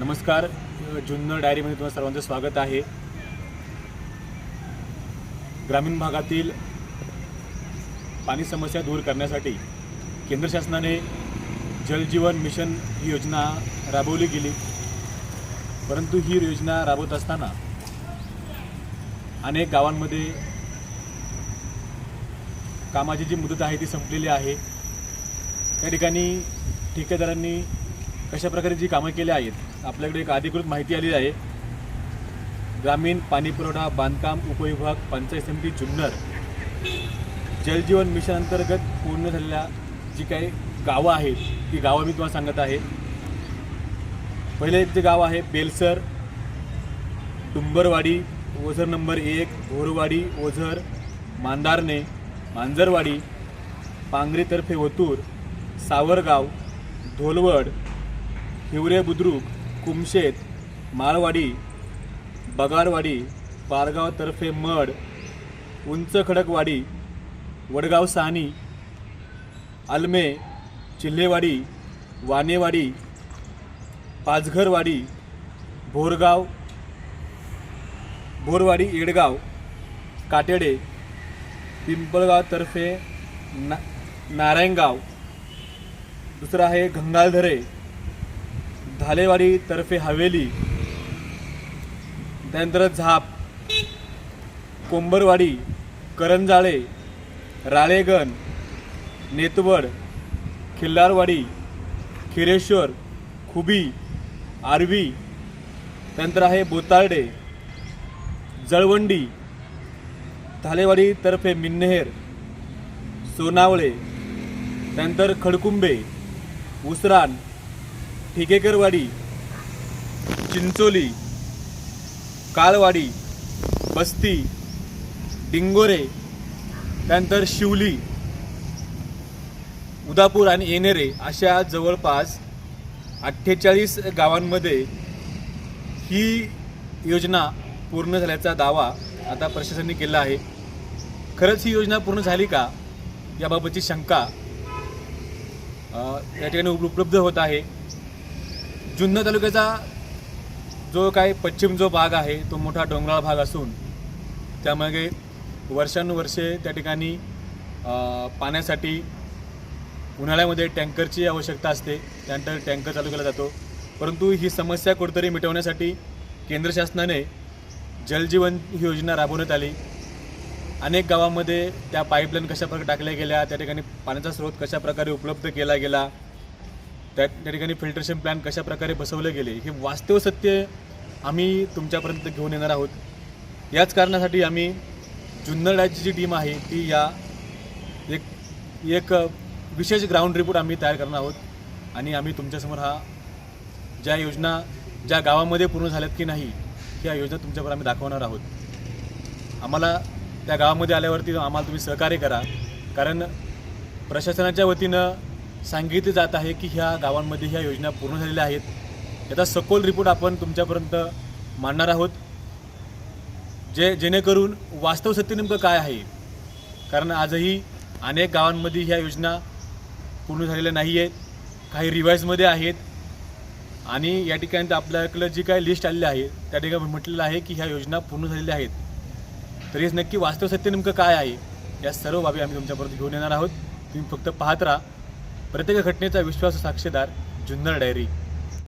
नमस्कार. जुन्नर डायरीमध्ये तुम्हाला सर्वांचं स्वागत आहे. ग्रामीण भागातील पाणी समस्या दूर करण्यासाठी केंद्र शासनाने जलजीवन मिशन ही योजना राबवली गेली. परंतु ही योजना राबवत असताना अनेक गावांमध्ये कामाची जी मुदत आहे ती संपलेली आहे. त्या ठिकाणी ठेकेदारांनी कशा प्रकारे जी कामं केली आहेत आपल्याकडे एक अधिकृत माहिती आली आहे. ग्रामीण पाणीपुरवठा बांधकाम उपविभाग पंचायत समिती जुन्नर. जलजीवन मिशन अंतर्गत पूर्ण झालेल्या जी काही गावं आहेत ती गावं मी तुम्हाला सांगत आहे. पहिले जे गाव आहे बेलसर डुंबरवाडी ओझर नंबर एक भोरवाडी ओझर मांदारणे मांजरवाडी पांगरीतर्फे ओतूर सावरगाव धोलवड हिवरे बुद्रुक कुमशेत माळवाडी बगाडवाडी पारगावतर्फे मड उंच खडकवाडी वडगाव सानी आलमे चिल्हेवाडी वानेवाडी पाचघरवाडी भोरगाव भोरवाडी येडगाव काटेडे पिंपळगावतर्फे ना नारायणगाव. दुसरं आहे गंगालधरे धालेवाडी तर्फे हवेली त्यानंतर झाप कोंबरवाडी करंजाळे राळेगण नेतवड खिल्लारवाडी खिरेश्वर खुबी आरवी त्यानंतर आहे बोतारडे जळवंडी धालेवाडी तर्फे मिन्नेहेर सोनावळे त्यानंतर खडकुंबे उसरान ठिकेकरवाडी चिंचोली काळवाडी बस्ती डिंगोरे त्यानंतर शिवली उदापूर आणि येणेरे अशा जवळपास अठ्ठेचाळीस गावांमध्ये ही योजना पूर्ण झाल्याचा दावा आता प्रशासनाने केला आहे. खरंच ही योजना पूर्ण झाली का याबाबतची शंका या ठिकाणी उप- उपलब्ध होत आहे. जुन्नर तालुक्याचा जो काही पश्चिम जो भाग आहे तो मोठा डोंगराळ भाग असून त्यामागे वर्षानुवर्षे त्या ठिकाणी पाण्यासाठी उन्हाळ्यामध्ये टँकरची आवश्यकता असते. त्यानंतर टँकर चालू केला जातो. परंतु ही समस्या कुठेतरी मिटवण्यासाठी केंद्र शासनाने जलजीवन ही योजना राबवण्यात आली. अनेक गावामध्ये त्या पाईपलाईन कशाप्रकारे टाकल्या गेल्या त्या ठिकाणी पाण्याचा स्रोत कशाप्रकारे उपलब्ध केला गेला त्या त्या ठिकाणी फिल्ट्रेशन प्लॅन कशाप्रकारे बसवले गेले हे वास्तव सत्य आम्ही तुमच्यापर्यंत घेऊन येणार आहोत. याच कारणासाठी आम्ही जुन्नर राज्याची जी टीम आहे ती या एक एक विशेष ग्राउंड रिपोर्ट आम्ही तयार करणार आहोत. आणि आम्ही तुमच्यासमोर हा ज्या योजना ज्या गावामध्ये पूर्ण झाल्यात की नाही ह्या योजना तुमच्यावर आम्ही दाखवणार आहोत. आम्हाला त्या गावामध्ये आल्यावरती आम्हाला तुम्ही सहकार्य करा. कारण प्रशासनाच्या वतीनं सांगितले जात आहे की ह्या गावांमध्ये ह्या योजना पूर्ण झालेल्या आहेत. याचा सखोल रिपोर्ट आपण तुमच्यापर्यंत मांडणार आहोत. जे जेणेकरून वास्तव सत्य नेमकं काय आहे? कारण आजही अनेक गावांमध्ये ह्या योजना पूर्ण झालेल्या नाही आहेत काही रिवाईजमध्ये आहेत. आणि या ठिकाणी आपल्याकडं जी काही लिस्ट आलेली आहे त्या ठिकाणी म्हटलेलं आहे की ह्या योजना पूर्ण झालेल्या आहेत. तर हेच नक्की वास्तव सत्य नेमकं काय आहे? या सर्व बाबी आम्ही तुमच्यापर्यंत घेऊन येणार आहोत. तुम्ही फक्त पाहत राहा. प्रत्येक घटनेचा विश्वास साक्षीदार जुन्नर डायरी.